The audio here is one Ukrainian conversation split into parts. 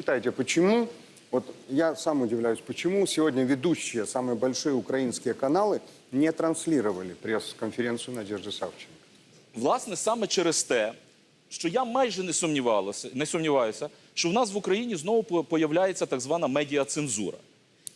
Считаете, почему, вот я сам удивляюсь, почему сегодня ведущие, самые большие украинские каналы не транслировали пресс-конференцию Надежды Савченко? Власне, саме через те, що я майже не сумнівалася, не сумніваюся, що в нас в Україні знову по- появляється так звана медіацензура.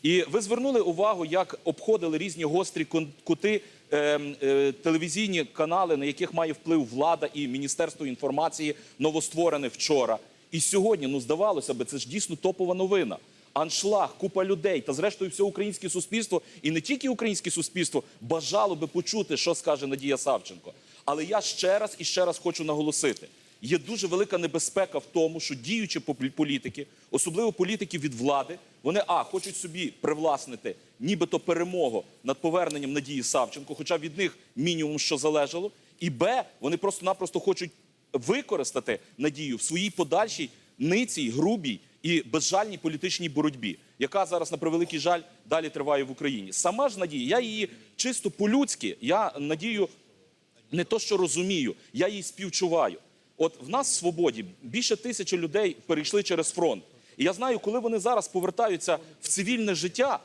І ви звернули увагу, як обходили різні гострі кон- кути е, е, телевізійні канали, на яких має вплив влада і Міністерство інформації, новостворене вчора. І сьогодні, ну здавалося би, це ж дійсно топова новина. Аншлаг, купа людей та зрештою все українське суспільство, і не тільки українське суспільство бажало би почути, що скаже Надія Савченко. Але я ще раз і ще раз хочу наголосити: є дуже велика небезпека в тому, що діючі політики, особливо політики від влади, вони а хочуть собі привласнити нібито перемогу над поверненням Надії Савченко, хоча від них мінімум що залежало, і б вони просто-напросто хочуть використати надію в своїй подальшій ницій, грубій і безжальній політичній боротьбі, яка зараз на превеликий жаль далі триває в Україні. Сама ж надія, я її чисто по-людськи, я надію не то, що розумію, я їй співчуваю. От в нас в свободі більше тисячі людей перейшли через фронт. І я знаю, коли вони зараз повертаються в цивільне життя,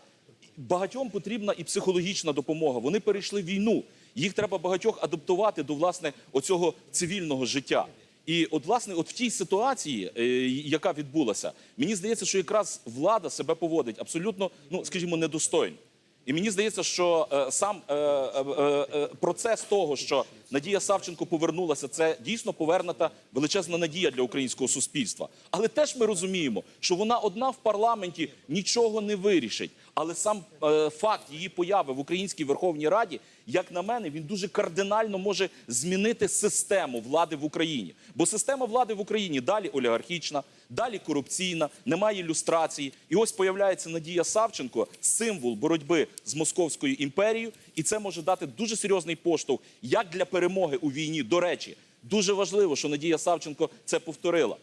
багатьом потрібна і психологічна допомога. Вони перейшли війну. Їх треба багатьох адаптувати до власне оцього цивільного життя. І от, власне, от в тій ситуації, е, яка відбулася, мені здається, що якраз влада себе поводить абсолютно, ну скажімо, недостойно. І мені здається, що е, сам е, е, е, процес того, що Надія Савченко повернулася, це дійсно повернута величезна надія для українського суспільства. Але теж ми розуміємо, що вона одна в парламенті нічого не вирішить. Але сам е, факт її появи в Українській Верховній Раді, як на мене, він дуже кардинально може змінити систему влади в Україні. Бо система влади в Україні далі олігархічна, далі корупційна, немає люстрації. І ось появляється Надія Савченко, символ боротьби з московською імперією, і це може дати дуже серйозний поштовх як для перемоги у війні. До речі, дуже важливо, що Надія Савченко це повторила.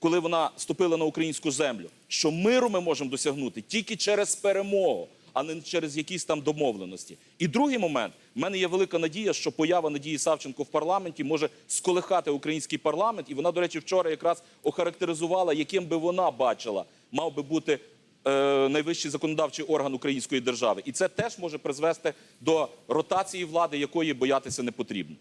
Коли вона ступила на українську землю, що миру ми можемо досягнути тільки через перемогу, а не через якісь там домовленості. І другий момент, в мене є велика надія, що поява Надії Савченко в парламенті може сколихати український парламент. І вона, до речі, вчора якраз охарактеризувала, яким би вона бачила, мав би бути е, найвищий законодавчий орган української держави. І це теж може призвести до ротації влади, якої боятися не потрібно.